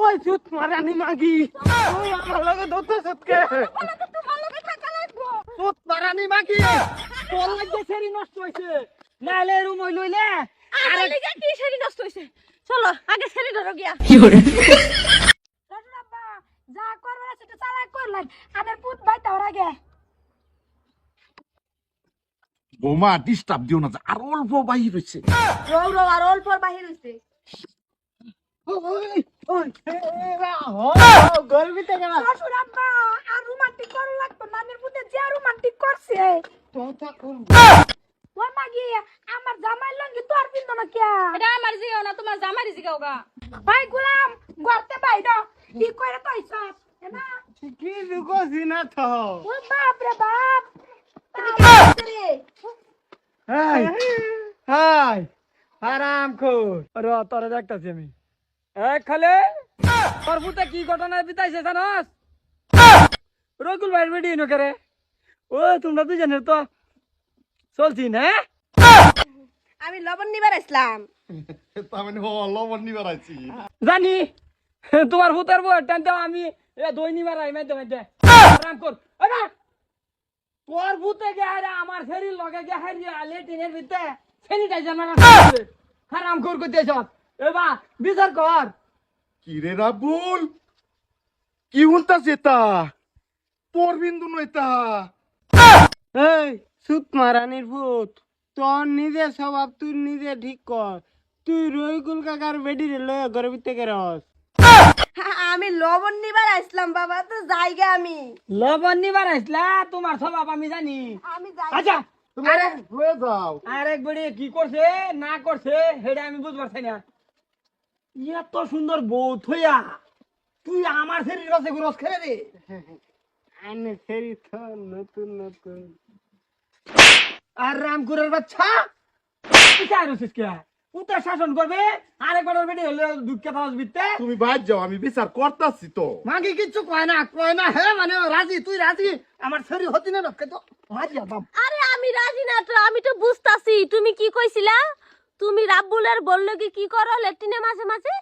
ওই সুত মারানি মাগি। ওই আমার লগে দত সুতকে। সুত মারানি মাগি। তোর লাগে সেরি নষ্ট হইছে। নালে রুম হই লইলে আরে লিগা কি শাড়ি নষ্ট হইছে? চলো আগে শাড়ি ধরো গিয়া। আব্বা যা করবার আছে তো চালাক করলেন আদের পুত ভাই তাওর আগে বোমা ডিস্টার্ব দিও না আর অল্প বাহির রৌ আর অল্প বাহির হইছে। আর রোমান্টিক করা লাগতো নানির পুতে যে রোমান্টিক করছে। তোতা করব ওই আমার জামাই লঙ্গি তোর পিন্দ না কিয়া। এটা আমার জিগাও না তোমার জামারি জিগাও গা। ভাই গুলাম গর্তে বাইর কি করে তো না কি লুকোছি না তো। ও বাপ রে বাপ। হাই হাই আরাম খোর আরে তোরে দেখতাছি আমি। এ খালে তোর পুতে কি ঘটনা বিতাইছে জানাস? রকুল ভাইয়ের বেডি নো করে? ও তোমরা দুজনের তো চলছি না আমি লবণ নিবার আসলাম। মানে লবণ নিবার আইছি। জানি তোমার ভূতের বউ টানতে আমি এ দই নিবার আই মাইতে মাইতে। আরাম কর। আরে তোর ভূতে গে আরে আমার শরীর লগে গে হারি লেটিনের ভিতরে স্যানিটাইজার মারা হারাম কর কইতে সব এবা বিচার কর। কি রে রাবুল? কি হুনতাছে তা? তোর বিন্দু নইতা এই সুত মারানির ভূত। তোর নিজে স্বভাব তুই নিজে ঠিক কর। তুই রইকুল কাকার বেডি রে লয়ে ঘরের ভিতরে রস আমি লবণ নিবার আসলাম বাবা তো জায়গা আমি। লবণ নিবার আসলা? তোমার স্বভাব আমি জানি। আমি যাই আচ্ছা তুমি হয়ে যাও। আরেক বেড়ে কি করছে না করছে সেটা আমি বুঝতে পারছি না। এত সুন্দর বউ থইয়া তুই আমার শরীর কাছে রস খেলে দে। আনে শরীর তো নতুন নতুন। আর রামকুরের বাচ্চা কে? উত্তর শাসন করবে আরেকবার হলে দুঃখে বিতে তুমি বাদ যাও আমি বিচার করতাছি তো। মাগি কিচ্ছু কয় না কয় না হে মানে রাজি তুই রাজি? আমার শরীর হতি না রক্ষে তো। মারি যাবাম আরে আমি রাজি না তো আমি তো বুঝতাছি তুমি কি কইছিলা? তুমি রাব্বুলের বলল কি কি করো লেট্রিনে মাঝে মাঝে?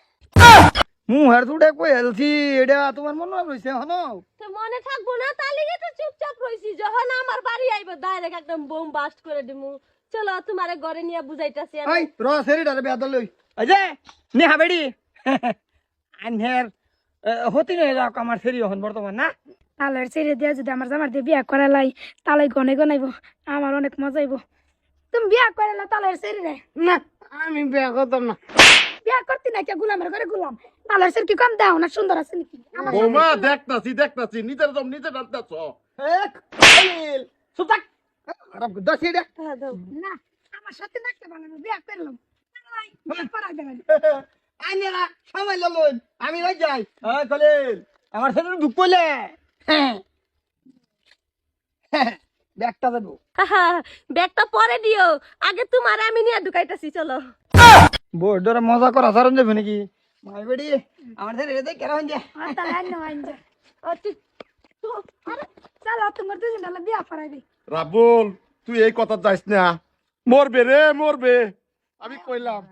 মুহের দুটে কই হেলছি এটা তোমার মনে রইছে হন তো মনে থাকব না তাহলে তো চুপচাপ রইছি যখন আমার বাড়ি আইবো ডাইরেক্ট একদম বোম বাস্ট করে দিমু। চলো তোমারে ঘরে নিয়ে বুঝাইতাছি আমি ওই র সেরিটারে বেয়া দলই এই যে নেহা বেড়ি। আনহের হতি নয় যাক আমার সেরি হন বর্তমান না? তালের ছেড়ে দিয়ে যদি আমার জামার দিয়ে বিয়া করালাই তালে গনে গনাইব। আমার অনেক মজা আইব তুমি বিয়া করালা তালের ছেড়ে রে না আমি বিয়া করতাম না। বিয়া করতি না কে গুলামের ঘরে গুলাম। তালের ছেড়ে কি কম দাও না সুন্দর আছে নাকি? বোমা দেখতাছি দেখতাছি নিজের দম নিজে ডাকতাছ এক সুতাক দশ এটা না আমার সাথে নাকতে পারলাম বিয়া করলাম। আইনেরা সময় ললুন আমি ওই যাই। হ্যাঁ খলিল আমার সাথে দুঃখ পড়লে হ্যাঁ। হ্যাঁ ব্যাগটা দেবো। ব্যাগটা পরে দিও। আগে তোমার আমি নিয়ে ঢুকাইতাছি চলো। বোর ধরে মজা করা সারণ যাবে নাকি? মাই বেড়ি আমার সাথে যা চলো তোমার দুজন বিয়া রাবুল তুই এই কথা যাইস না মরবে রে মরবে আমি কইলাম